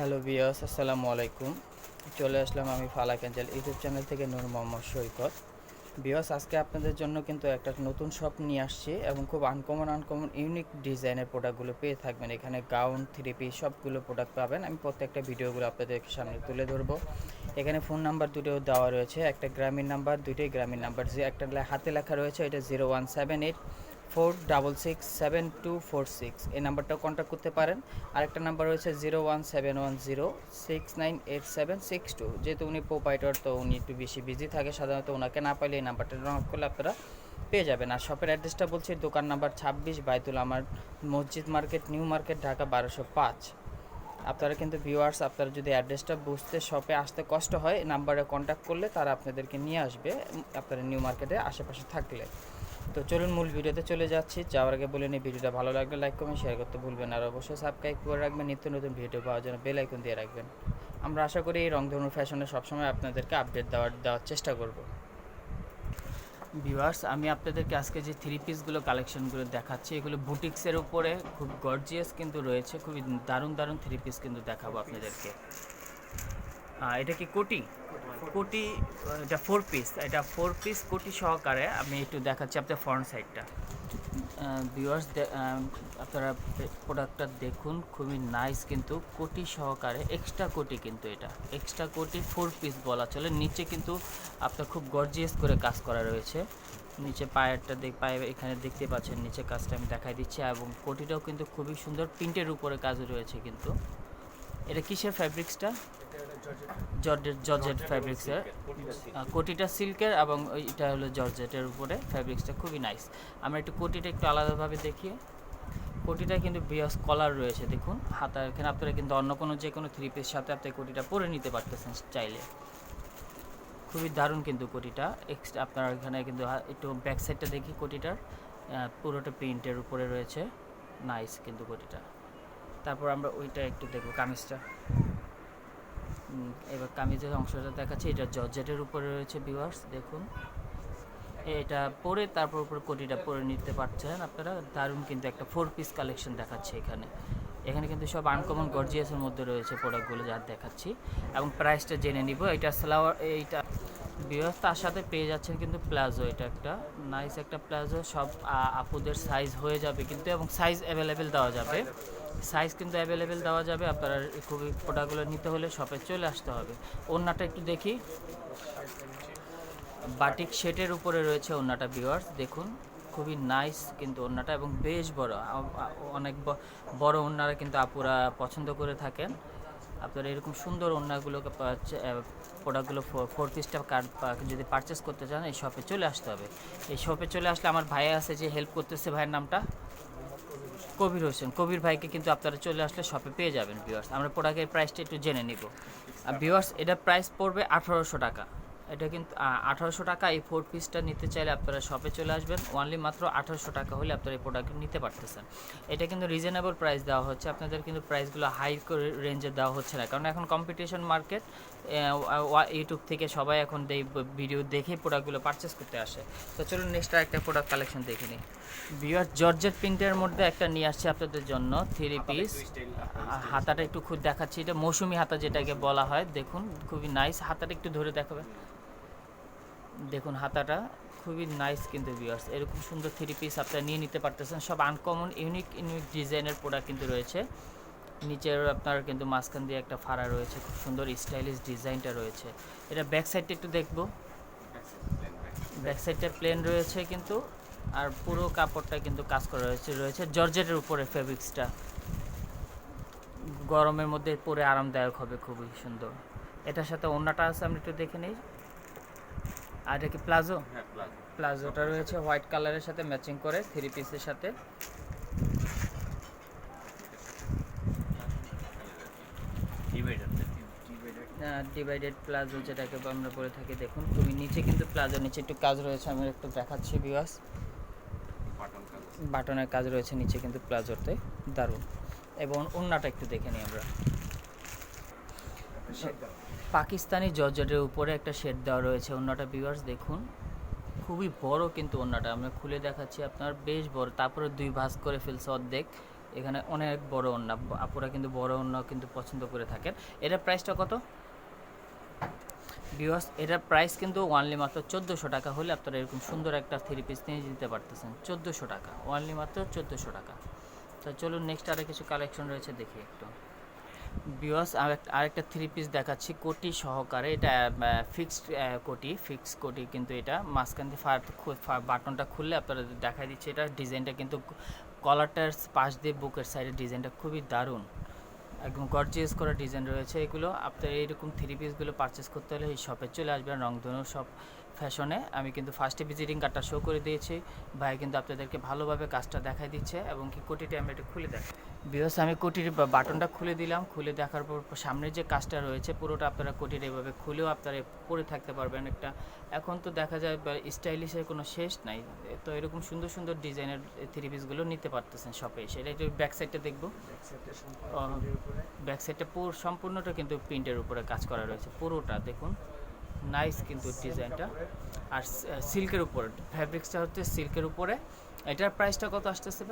Hello বিয়াস আসসালামু আলাইকুম। চলে আসলাম আমি ফালাক এঞ্জেল ইউটিউব চ্যানেল থেকে নূর মোহাম্মদ সৈকত। বিয়াস আজকে আপনাদের জন্য কিন্তু একটা নতুন শপ নিয়ে আসছি এবং খুব আনকমন আনকমন ইউনিক ডিজাইনের প্রোডাক্টগুলো পেয়ে থাকবেন। এখানে গাউন থ্রি সবগুলো প্রোডাক্ট পাবেন। আমি প্রত্যেকটা ভিডিওগুলো আপনাদের সামনে তুলে ধরবো। এখানে ফোন নাম্বার দুটো দেওয়া রয়েছে, একটা গ্রামীণ নাম্বার দুটোই গ্রামীণ নাম্বার যে একটা হাতে লেখা রয়েছে এটা zero one seven eight four double six seven two four six এই নাম্বারটাও কন্ট্যাক্ট করতে পারেন। আরেকটা নাম্বার রয়েছে zero one seven one zero, six nine eight seven six two. যেহেতু উনি প্রোপাইটার, তো উনি একটু বেশি বিজি থাকে, সাধারণত ওনাকে না পাইলে এই নাম্বারটা নক করলে আপনারা পেয়ে যাবেন। আর শপের অ্যাড্রেসটা বলছি, দোকান নাম্বার ছাব্বিশ বাইতুল আমার মসজিদ মার্কেট, নিউ মার্কেট, ঢাকা বারোশো পাঁচ। আপনারা কিন্তু ভিউয়ার্স আপনারা যদি অ্যাড্রেসটা বুঝতে শপে আসতে কষ্ট হয় নাম্বারে কন্ট্যাক্ট করলে তারা আপনাদেরকে নিয়ে আসবে, আপনারা নিউ মার্কেটে আশেপাশে থাকলে। তো চলুন মূল ভিডিওতে চলে যাচ্ছি। যাওয়ার আগে বলে নিই, ভিডিওটা ভালো লাগলে লাইক কমেন্ট শেয়ার করতে ভুলবেন আর অবশ্যই সাবস্ক্রাইব করে রাখবেন। নিত্য নতুন ভিডিও পাওয়ার জন্য বেল আইকন দিয়ে রাখবেন। আমরা আশা করি এই রংধনু ফ্যাশনে সবসময় আপনাদেরকে আপডেট দেওয়ার দেওয়ার চেষ্টা করব। ভিউয়ার্স আমি আপনাদেরকে আজকে যে থ্রি পিসগুলো কালেকশনগুলো দেখাচ্ছি, এগুলো বুটিক্সের উপরে খুব গর্জিয়াস কিন্তু রয়েছে। খুবই দারুণ দারুণ থ্রি পিস কিন্তু দেখাবো আপনাদেরকে। এটা কি কোটি? কোটি, এটা ফোর পিস এটা ফোর পিস কোটি সহকারে আমি একটু দেখাচ্ছি আপনার ফ্রন্ট সাইডটা ভিউয়ার্স আপনারা প্রোডাক্টটা দেখুন, খুবই নাইস কিন্তু কোটি সহকারে এক্সট্রা কোটি কিন্তু এটা। এক্সট্রা কোটি ফোর পিস বলা চলে, নিচে কিন্তু আপনার খুব গর্জিয়াস করে কাজ করা রয়েছে। নিচে পায়েরটা দেখ, পায়ে এখানে দেখতে পাচ্ছেন, নিচে কাজটা আমি দেখাই দিচ্ছি, এবং কোটিটাও কিন্তু খুবই সুন্দর প্রিন্টের উপরে কাজ রয়েছে কিন্তু। এটা কিসের ফ্যাব্রিক্সটা জর্জেট জর্জেট ফ্যাব্রিক্সের কোটিটা সিল্কের এবং এটা হলো জর্জেটের উপরে ফ্যাব্রিক্সটা খুবই নাইস আমরা একটু কোটিটা একটু আলাদাভাবে দেখি। কোটিটা কিন্তু বিয়াস কলার রয়েছে, দেখুন। হাতা এখানে আপনারা কিন্তু অন্য কোনো যে কোনো থ্রি পিস সাথে আপনি কোটিটা পরে নিতে পারতেছেন চাইলে। খুবই দারুণ কিন্তু কোটিটা। এক্সট্রা আপনার এখানে কিন্তু একটু ব্যাক সাইডটা দেখি কোটিটার। পুরোটা প্রিন্টের উপরে রয়েছে। নাইস কিন্তু কোটিটা। তারপর আমরা ওইটা একটু দেখব কামিজটা। এবার কামিজের অংশটা দেখাচ্ছি, এটা জর্জেটের উপরে রয়েছে ভিউয়ার্স দেখুন। এটা পরে, তারপর উপরে কোটিটা পরে নিতে পারছেন আপনারা। দারুণ কিন্তু একটা ফোর পিস কালেকশন দেখাচ্ছে এখানে। এখানে কিন্তু সব আনকমন গর্জিয়াসের মধ্যে রয়েছে প্রোডাক্টগুলো যা দেখাচ্ছি। এবং প্রাইসটা জেনে নিব, এটা স্লাওয়ার এইটা বিয়াস তার সাথে পেয়ে যাচ্ছেন কিন্তু প্লাজো এটা একটা। নাইস একটা প্লাজো, সব আপুদের সাইজ হয়ে যাবে কিন্তু, এবং সাইজ অ্যাভেলেবেল দেওয়া যাবে। সাইজ কিন্তু অ্যাভেলেবেল দেওয়া যাবে। আপনারা খুবই প্রোডাক্টগুলো নিতে হলে শপে চলে আসতে হবে। ওড়নাটা একটু দেখি। বাটিক শেটের উপরে রয়েছে ওড়নাটা ভিউয়ার্স দেখুন। খুবই নাইস কিন্তু ওড়নাটা এবং বেশ বড়। অনেক বড় ওড়নারা কিন্তু আপুরা পছন্দ করে থাকেন। আপনারা এরকম সুন্দর ওড়নাগুলোকে প্রোডাক্টগুলো ফোর পিসটা যদি পারচেস করতে চান, এই শপে চলে আসতে হবে। এই শপে চলে আসলে আমার ভাই আছে যে হেল্প করতেছে ভাইয়ের নামটা। কবির হোসেন। কবির ভাইকে কিন্তু আপনারা চলে আসলে শপে পেয়ে যাবেন ভিউয়ার্স আমরা প্রোডাক্টের প্রাইসটা একটু জেনে নিব। আর ভিউয়ার্স এটা প্রাইস পড়বে আঠারোশো টাকা। এটা কিন্তু আঠারোশো টাকা, এই ফোর পিসটা নিতে চাইলে আপনারা শপে চলে আসবেন। ওনলি মাত্র আঠারোশো টাকা হলে আপনারা এই প্রোডাক্ট নিতে পারতেছেন। এটা কিন্তু রিজনেবল প্রাইস দেওয়া হচ্ছে। আপনাদের কিন্তু প্রাইসগুলো হাই করে রেঞ্জে দেওয়া হচ্ছে না। কারণ এখন কম্পিটিশন মার্কেট ইউটিউব থেকে সবাই এখন ভিডিও দেখে প্রোডাক্টগুলো পারচেস করতে আসে। তো চলুন নেক্সট একটা প্রোডাক্ট কালেকশন দেখে নিই। বিয়ার জর্জেট প্রিন্টের মধ্যে একটা নিয়ে আসছে আপনাদের জন্য থ্রি পিস হাতাটা একটু খুব দেখাচ্ছি এটা মৌসুমি হাতা যেটাকে বলা হয় দেখুন খুবই নাইস হাতাটা একটু ধরে দেখাবে। দেখুন হাতাটা খুবই নাইস কিন্তু ভিউয়ার্স এরকম সুন্দর থ্রি পিস আপনারা নিয়ে নিতে পারতেছেন। সব আনকমন ইউনিক ইউনিক ডিজাইনের প্রোডাক্ট কিন্তু রয়েছে। নিচের আপনার কিন্তু মাঝখান দিয়ে একটা ফাড়া রয়েছে খুব সুন্দর স্টাইলিশ ডিজাইনটা রয়েছে। এটা ব্যাক সাইডটা একটু দেখব। ব্যাক সাইডটা প্লেন রয়েছে কিন্তু আর পুরো কাপড়টা কিন্তু কাজ করা রয়েছে রয়েছে জর্জেটের উপরে ফেব্রিক্সটা গরমের মধ্যে পরে আরামদায়ক হবে খুবই সুন্দর। এটার সাথে অন্যটা আছে আমরা একটু দেখে নিই। আর এটা কি প্লাজো? প্লাজোটা রয়েছে হোয়াইট কালারের সাথে ম্যাচিং করে থ্রি পিসের সাথে। ডিভাইডেড প্লাজো যেটাকে আমরা বলে থাকি দেখুন তুমি নিচে কিন্তু প্লাজো নিচে একটু কাজ রয়েছে আমি একটু দেখাচ্ছি বিওয়াস বাটনের কাজ রয়েছে নিচে কিন্তু প্লাজোতে দারুণ। এবং ওন্নাটা একটু দেখে নিই আমরা। পাকিস্তানি জর্জেটের উপরে একটা শেড দেওয়া রয়েছে ওন্নাটা ভিউয়ার্স দেখুন। খুবই বড় কিন্তু ওন্নাটা আমরা খুলে দেখাচ্ছি আপনার বেশ বড়। তারপরে দুই ভাঁজ করে ফেলছে অর্ধেক। এখানে অনেক বড় অন্য, আপুরা কিন্তু বড় অন্য কিন্তু পছন্দ করে থাকেন। এটার প্রাইসটা কত? বিওয়াস এটার প্রাইস কিন্তু ওয়ানলি মাত্র চোদ্দোশো টাকা হলে আপনারা এরকম সুন্দর একটা থ্রি পিস নিয়ে দিতে পারতেছেন। চোদ্দোশো টাকা ওয়ানলি মাত্র চোদ্দোশো টাকা। তো চলুন নেক্সট আরও কিছু কালেকশন রয়েছে, দেখি একটু। বিওয়াস আরেকটা থ্রি পিস দেখাচ্ছি, কোটি সহকারে। এটা ফিক্সড কোটি ফিক্সড কোটি কিন্তু এটা। মাঝখান দিয়ে ফার বাটনটা খুললে আপনারা দেখাই দিচ্ছে এটা। ডিজাইনটা কিন্তু কলারটার পাশ দিয়ে বুকের সাইডের ডিজাইনটা খুবই দারুণ। একদম গর্জিয়াস করা ডিজাইন রয়েছে এগুলো। আপনার এইরকম থ্রি পিসগুলো পারচেস করতে হলে এই শপে চলে আসবেন। রংধনু সব ফ্যাশনে আমি কিন্তু ফার্স্টে ভিজিটিং কার্ডটা শো করে দিয়েছি। ভাই কিন্তু আপনাদেরকে ভালোভাবে কাজটা দেখাই দিচ্ছে এবং কি কোটিটা আমি একটু খুলে দেখ বিকজ আমি কোটির বাটনটা খুলে দিলাম। খুলে দেখার পর সামনের যে কাজটা রয়েছে পুরোটা আপনারা কোটির এভাবে খুলেও আপনারা পরে থাকতে পারবেন একটা। এখন তো দেখা যায় স্টাইলিশের কোনো শেষ নাই। তো এরকম সুন্দর সুন্দর ডিজাইনের থ্রি পিসগুলো নিতে পারতেছেন শপে এসে। এটা একটু ব্যাক সাইডটা দেখব। ব্যাক সাইডটা পুরো সম্পূর্ণটা কিন্তু প্রিন্টের উপরে কাজ করা রয়েছে। পুরোটা দেখুন। নাইস কিন্তু ডিজাইনটা। আর সিল্কের উপরে ফ্যাব্রিক্সটা হচ্ছে সিল্কের উপরে। এটার প্রাইসটা কত আসতেছে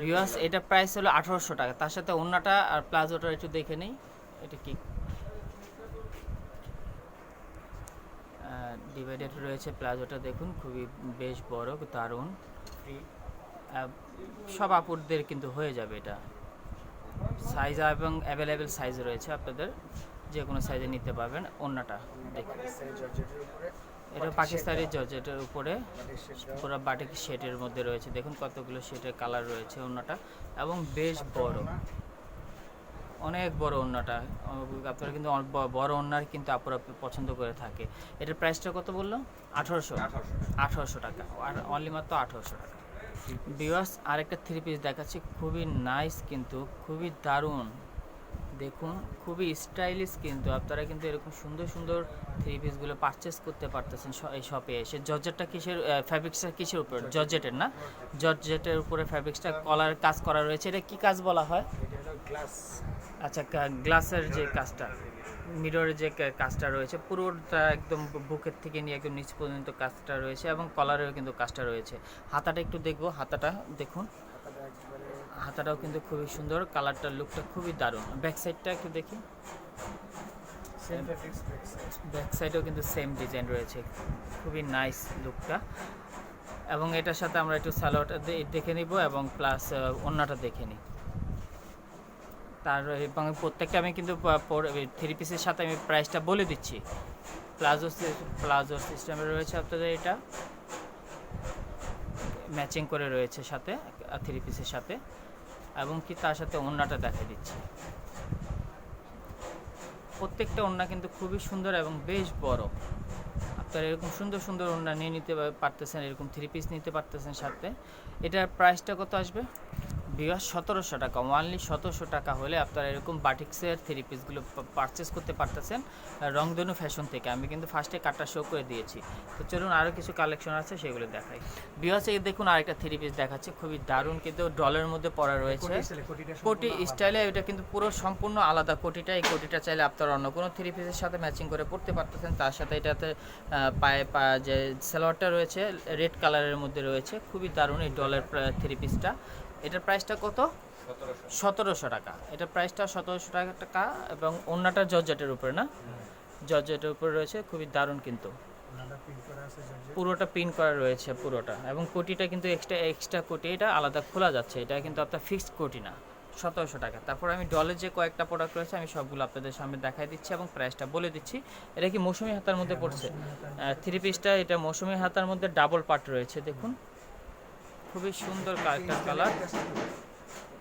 ভিউয়ার্স এটা প্রাইস হলো আঠারোশো টাকা। তার সাথে অন্যটা আর প্লাজোটা একটু দেখে নেই। এটা কি? ডিভাইডেড রয়েছে প্লাজোটা দেখুন খুবই বেশ বড় দারুণ। সব আপুরদের কিন্তু হয়ে যাবে এটা। সাইজ এবং অ্যাভেলেবেল সাইজ রয়েছে আপনাদের। যে কোনো সাইজে নিতে পারবেন অন্যটা দেখুন। এটা পাকিস্তানি জর্জেটের উপরে পুরো বাটিক শেডের মধ্যে রয়েছে। দেখুন কতগুলো শেডের কালার রয়েছে অন্যটা এবং বেশ বড়। অনেক বড় ওন্নাটা। আপনারা কিন্তু বড় ওন্নার কিন্তু আপনারা পছন্দ করে থাকে। এটার প্রাইসটা কত বলল? আঠারোশো। আঠারোশো টাকা। আর অনলি মাত্র আঠারোশো টাকা। বিওয়াস আরেকটা থ্রি পিস দেখাচ্ছি। খুবই নাইস কিন্তু খুবই দারুণ। দেখুন খুবই স্টাইলিশ কিন্তু। আপনারা কিন্তু এরকম সুন্দর সুন্দর থ্রি পিসগুলো পারচেস করতে পারতেছেন এই শপে এসে। জর্জেটটা কিসের ফ্যাব্রিক্সটা কিসের উপর? জর্জেটের না? জর্জেটের উপরে ফ্যাব্রিক্সটা কলার কাজ করা রয়েছে। এটা কি কাজ বলা হয়? আচ্ছা গ্লাসের যে কাজটা। মিররের যে কাজটা রয়েছে পুরোটা একদম বুকের থেকে নিয়ে একদম নিচ পর্যন্ত কাজটা রয়েছে এবং কলারের কিন্তু কাজটা রয়েছে। হাতাটা একটু দেখব হাতাটা দেখুন। হাতাটাও কিন্তু খুবই সুন্দর কালারটার লুকটা খুবই দারুণ। ব্যাক সাইডটা একটু দেখি। ব্যাক সাইডেও কিন্তু সেম ডিজাইন রয়েছে। খুবই নাইস লুকটা এবং এটার সাথে আমরা একটু সালোয়ারটা দে- দেখে নিব এবং প্লাস অন্যটা দেখে নিই। তার এবং প্রত্যেকটা আমি কিন্তু থ্রি পিসের সাথে আমি প্রাইসটা বলে দিচ্ছি। প্লাজো প্লাজো সিস্টেমে রয়েছে আপনাদের এটা। ম্যাচিং করে রয়েছে সাথে থ্রি পিসের সাথে। এবং কি তার সাথে ওড়নাটা দেখা দিচ্ছি। প্রত্যেকটা ওড়না কিন্তু খুবই সুন্দর এবং বেশ বড়। আপনারা এরকম সুন্দর সুন্দর ওড়না নিয়ে নিতে পারতেছেন, এরকম থ্রি পিস নিতে পারতেছেন সাথে। এটার প্রাইসটা কত আসবে? বিঘাস সতেরোশো টাকা ওয়ানলি সতেরোশো টাকা হলে আপনারা এরকম বাটিক্সের থ্রি পিসগুলো পারচেস করতে পারতেছেন রংধনু ফ্যাশন থেকে। আমি কিন্তু ফার্স্টে কাটটা শো করে দিয়েছি। তো চলুন আরও কিছু কালেকশন আছে সেগুলো দেখাই। বিহাসে দেখুন আরেকটা থ্রি পিস দেখাচ্ছে খুবই দারুণ কিন্তু ডলের মধ্যে পড়া রয়েছে। কোটি স্টাইলে এটা কিন্তু পুরো সম্পূর্ণ আলাদা কোটিটা। এই কোটিটা চাইলে আপনারা অন্য কোনো থ্রি পিসের সাথে ম্যাচিং করে পড়তে পারতেছেন। তার সাথে এটাতে পায়ে যে সালোয়ারটা রয়েছে রেড কালারের মধ্যে রয়েছে। খুবই দারুণ এই ডলের থ্রি পিসটা এটার প্রাইসটা কত? সতেরোশো টাকা। এটার প্রাইসটা সতেরোশো টাকা এবং অন্যটা জর্জেটের উপরে না? জর্জেটের উপরে রয়েছে খুবই দারুণ কিন্তু। পুরোটা পিন করা রয়েছে পুরোটা এবং কোটিটা কিন্তু এক্সট্রা এক্সট্রা কোটি এটা আলাদা খোলা যাচ্ছে। এটা কিন্তু আপনার ফিক্সড কোটি না সতেরোশো টাকা। তারপর আমি ডলের যে কয়েকটা প্রোডাক্ট রয়েছে আমি সবগুলো আপনাদের সামনে দেখাই দিচ্ছি এবং প্রাইসটা বলে দিচ্ছি। এটা কি মৌসুমি হাতার মধ্যে পড়ছে? থ্রি পিসটা এটা মৌসুমি হাতার মধ্যে ডাবল পার্ট রয়েছে দেখুন। খুবই সুন্দর কালার কালার।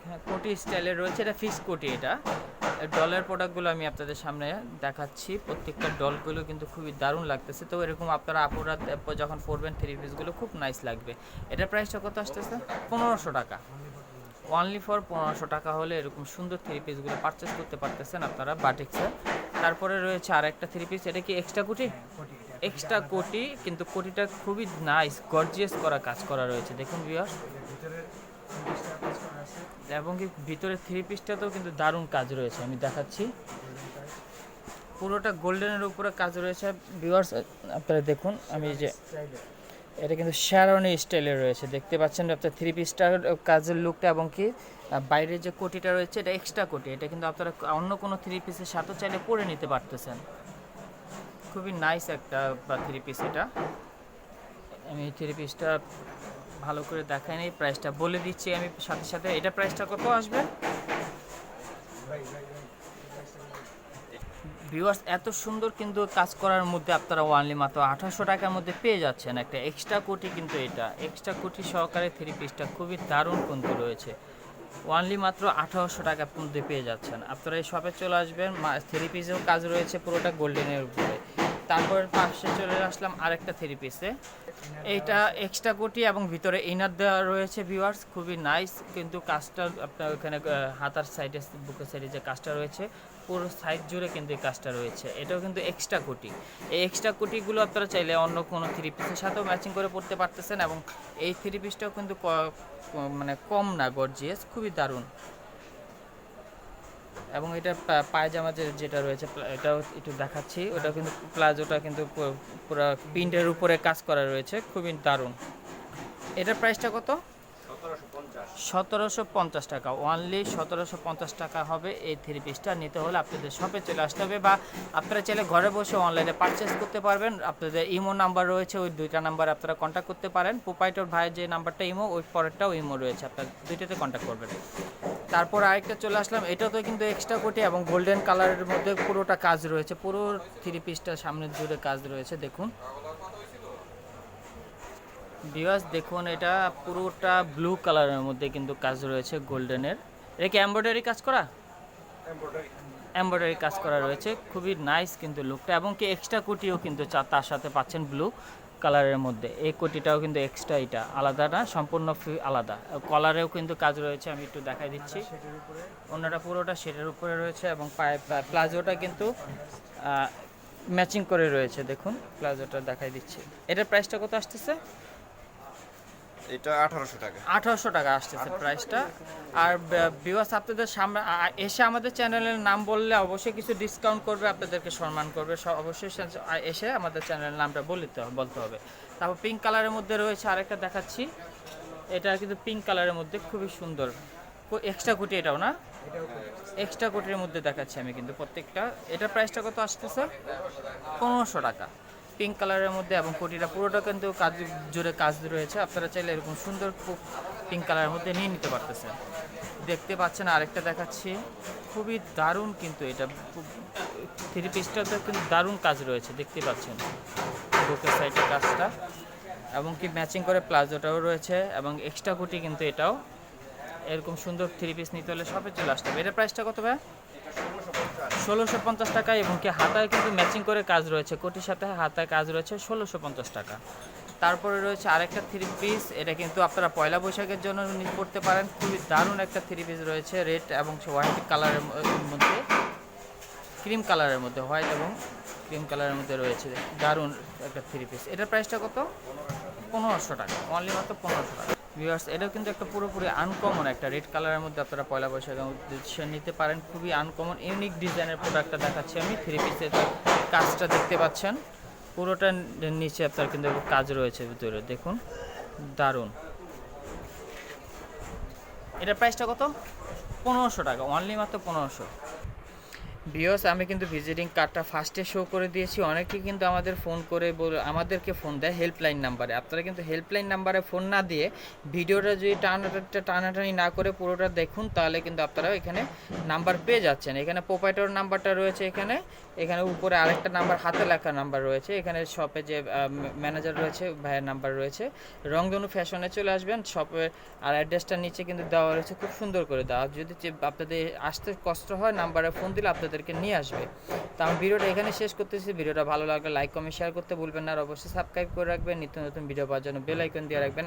হ্যাঁ কোটি স্টাইলের রয়েছে। এটা ফিক্স কোটি এটা। ডলের প্রোডাক্টগুলো আমি আপনাদের সামনে দেখাচ্ছি। প্রত্যেকটা ডলগুলো কিন্তু খুবই দারুণ লাগতেছে। তো এরকম আপনারা আপুরা যখন পরবেন থ্রি পিসগুলো খুব নাইস লাগবে। এটার প্রাইসটা কত আসতেছে? পনেরোশো টাকা। অনলি ফর পনেরোশো টাকা হলে এরকম সুন্দর থ্রি পিসগুলো পারচেস করতে পারতেছেন আপনারা বাটিক্সে। তারপরে রয়েছে আর একটা থ্রি পিস এটা কি এক্সট্রা কোটি? এক্সট্রা কোটি, কিন্তু কোটিটা খুবই নাইস গর্জিয়াস করা কাজ করা রয়েছে। দেখুন ভিউয়ার্স এবং কি ভিতরে থ্রি পিসটাতেও কিন্তু দারুণ কাজ রয়েছে, আমি দেখাচ্ছি। পুরোটা গোল্ডেনের উপরে কাজ রয়েছে। ভিউয়ার্স আপনারা দেখুন, আমি যে, এটা কিন্তু শ্যারনি স্টাইলে রয়েছে। দেখতে পাচ্ছেন আপনার থ্রি পিসটার কাজের লুকটা এবং কি বাইরের যে কোটিটা রয়েছে, এটা এক্সট্রা কোটি। এটা কিন্তু আপনারা অন্য কোনো থ্রি পিসের সাথে চাইলে পরে নিতে পারতেছেন। খুবই নাইস একটা থ্রি পিস এটা। আমি থ্রি পিসটা ভালো করে দেখাই নিই প্রাইসটা বলে দিচ্ছি আমি সাথে সাথে। এটা প্রাইসটা কত আসবে? ভিউয়ার্স এত সুন্দর কিন্তু কাজ করার মধ্যে আপনারা ওয়ানলি মাত্র আঠারোশো টাকার মধ্যে পেয়ে যাচ্ছেন। একটা এক্সট্রা কোটি কিন্তু এটা। এক্সট্রা কোটি সহকারে থ্রি পিসটা খুবই দারুণ কিন্তু রয়েছে। ওয়ানলি মাত্র আঠারোশো টাকার মধ্যে পেয়ে যাচ্ছেন। আপনারা এই শপে চলে আসবেন থ্রি পিসেও কাজ রয়েছে পুরোটা গোল্ডেনের উপরে। তারপর পাশে চলে আসলাম আরেকটা থ্রি পিসে এইটা এক্সট্রা কোটি এবং ভিতরে ইনার দেওয়া রয়েছে ভিউয়ার্স খুবই নাইস কিন্তু কাজটা আপনার ওখানে হাতার সাইডে বুকের সাইডে যে কাজটা রয়েছে, পুরো সাইড জুড়ে কিন্তু এই কাজটা রয়েছে। এটাও কিন্তু এক্সট্রা কোটি এই এক্সট্রা কোটিগুলো আপনারা চাইলে অন্য কোনো থ্রি পিসের সাথেও ম্যাচিং করে পড়তে পারতেছেন এবং এই থ্রি পিসটাও কিন্তু মানে কম না গর্জিয়াস খুবই দারুণ। এবং এটা পায়জামা যেটা রয়েছে এটাও একটু দেখাচ্ছি। ওটা কিন্তু প্লাজোটা কিন্তু পুরো প্রিন্টের উপরে কাজ করা রয়েছে, খুবই দারুণ। এটার প্রাইসটা কত? সতেরোশো পঞ্চাশ টাকা। ওনলি সতেরোশো পঞ্চাশ টাকা হবে এই থ্রি পিসটা নিতে হলে আপনাদের শপে চলে আসতে হবে বা আপনারা চাইলে ঘরে বসে অনলাইনে পারচেস করতে পারবেন। আপনাদের ইমো নাম্বার রয়েছে, ওই দুইটা নাম্বার আপনারা কন্ট্যাক্ট করতে পারেন। প্রোপাইটর ভাইয়ের যে নাম্বারটা ইমো ওই পরেরটাও ইমো রয়েছে। আপনার দুইটাতে কন্ট্যাক্ট করবেন। তারপর আরেকটা চলে আসলাম এটাও তো কিন্তু এক্সট্রা কোটি এবং গোল্ডেন কালারের মধ্যে পুরোটা কাজ রয়েছে, পুরো থ্রি পিসটা সামনের জুড়ে কাজ রয়েছে, দেখুন। বিওয়াস দেখুন, এটা পুরোটা ব্লু কালারের মধ্যে কিন্তু কাজ রয়েছে গোল্ডেনের এটা কি এমব্রয়ডারি কাজ করা? এমব্রয়ডারি কাজ করা রয়েছে, খুবই নাইস কিন্তু লুকটা এবং কি এক্সট্রা কোটিও কিন্তু তার সাথে পাচ্ছেন ব্লু কালারের মধ্যে। এই কোটিটাও কিন্তু এক্সট্রা এটা, আলাদা না, সম্পূর্ণ আলাদা। কলারেও কিন্তু কাজ রয়েছে, আমি একটু দেখাই দিচ্ছি। অন্যটা পুরোটা সেটের উপরে রয়েছে এবং পায়ে প্লাজোটা কিন্তু ম্যাচিং করে রয়েছে, দেখুন, প্লাজোটা দেখাই দিচ্ছি। এটার প্রাইসটা কত আসতেছে? এটা আঠারোশো টাকা। আঠারোশো টাকা আসতেছে প্রাইসটা আর বিওয়াস আপনাদের সামনে এসে আমাদের চ্যানেলের নাম বললে অবশ্যই কিছু ডিসকাউন্ট করবে আপনাদেরকে সম্মান করবে। অবশ্যই এসে আমাদের চ্যানেলের নামটা বলতে বলতে হবে। তারপর পিঙ্ক কালারের মধ্যে রয়েছে আরেকটা দেখাচ্ছি। এটা কিন্তু পিঙ্ক কালারের মধ্যে খুবই সুন্দর। এক্সট্রা কুটি এটাও না? এক্সট্রা কোটির মধ্যে দেখাচ্ছি আমি কিন্তু প্রত্যেকটা। এটার প্রাইসটা কত আসতেছে পনেরোশো টাকা। পিঙ্ক কালারের মধ্যে এবং কোটিটা পুরোটা কিন্তু কাজ জুড়ে কাজ রয়েছে। আপনারা চাইলে এরকম সুন্দর পিঙ্ক কালারের মধ্যে নিয়ে নিতে পারতেছেন। দেখতে পাচ্ছেন আরেকটা দেখাচ্ছি। খুবই দারুণ কিন্তু এটা। থ্রি পিসটাতে কিন্তু দারুণ কাজ রয়েছে, দেখতে পাচ্ছেন। বুকের সাইডের কাজটা। এবং কি ম্যাচিং করে প্লাজোটাও রয়েছে এবং এক্সট্রা কুটি কিন্তু এটাও। এরকম সুন্দর থ্রি পিস নিতে হলে সবে চলে আসতে হবে। এটার প্রাইসটা কত ভাই ষোলোশো পঞ্চাশ টাকা এবং কি হাতায় কিন্তু ম্যাচিং করে কাজ রয়েছে। কোটির সাথে হাতায় কাজ রয়েছে ষোলোশো পঞ্চাশ টাকা। তারপরে রয়েছে আরেকটা থ্রি পিস এটা কিন্তু আপনারা পয়লা বৈশাখের জন্য পড়তে পারেন। খুবই দারুণ একটা থ্রি পিস রয়েছে রেড এবং হোয়াইট কালারের মধ্যে ক্রিম কালারের মধ্যে হোয়াইট এবং ক্রিম কালারের মধ্যে রয়েছে। দারুণ একটা থ্রি পিস এটার প্রাইসটা কত? পনেরোশো টাকা। অনলি মাত্র পনেরোশো টাকা। ভিউয়ার্স এটাও কিন্তু একটা পুরোপুরি আনকমন একটা রেড কালারের মধ্যে আপনারা পয়লা বৈশাখের সে নিতে পারেন। খুবই আনকমন ইউনিক ডিজাইনের প্রোডাক্টটা দেখাচ্ছি আমি। থ্রি পিসের কাজটা দেখতে পাচ্ছেন। পুরোটা নিচে আপনার কিন্তু কাজ রয়েছে ভিতরে, দেখুন। দারুণ। এটার প্রাইসটা কত? পনেরোশো টাকা অনলি মাত্র পনেরোশো। বিয়স আমি কিন্তু ভিজিটিং কার্ডটা ফার্স্টে শো করে দিয়েছি। অনেকে কিন্তু আমাদের ফোন করে বল আমাদেরকে ফোন দেয় হেল্পলাইন নাম্বারে আপনারা কিন্তু হেল্পলাইন নাম্বারে ফোন না দিয়ে ভিডিওটা যদি টানাটা টানাটানি না করে পুরোটা দেখুন, তাহলে কিন্তু আপনারা এখানে নাম্বার পেয়ে যাচ্ছেন। এখানে প্রোপাইটর নাম্বারটা রয়েছে এখানে। এখানে উপরে আরেকটা নাম্বার হাতে লেখা নাম্বার রয়েছে। এখানে শপে যে ম্যানেজার রয়েছে, ভাইয়ের নাম্বার রয়েছে। রংধনু ফ্যাশনে চলে আসবেন। শপে আর অ্যাড্রেসটা নিচে কিন্তু দেওয়া রয়েছে। খুব সুন্দর করে দেওয়া। যদি আপনাদের আসতে কষ্ট হয় নাম্বারে ফোন দিলে আপনাদেরকে নিয়ে আসবে। তো আমি ভিডিওটা এখানে শেষ করতেছি। ভিডিওটা ভালো লাগলে লাইক কমেন্ট শেয়ার করতে ভুলবেন না। আর অবশ্যই সাবস্ক্রাইব করে রাখবেন। নিত্য নতুন ভিডিও পাওয়ার জন্য বেল আইকন দিয়ে রাখবেন।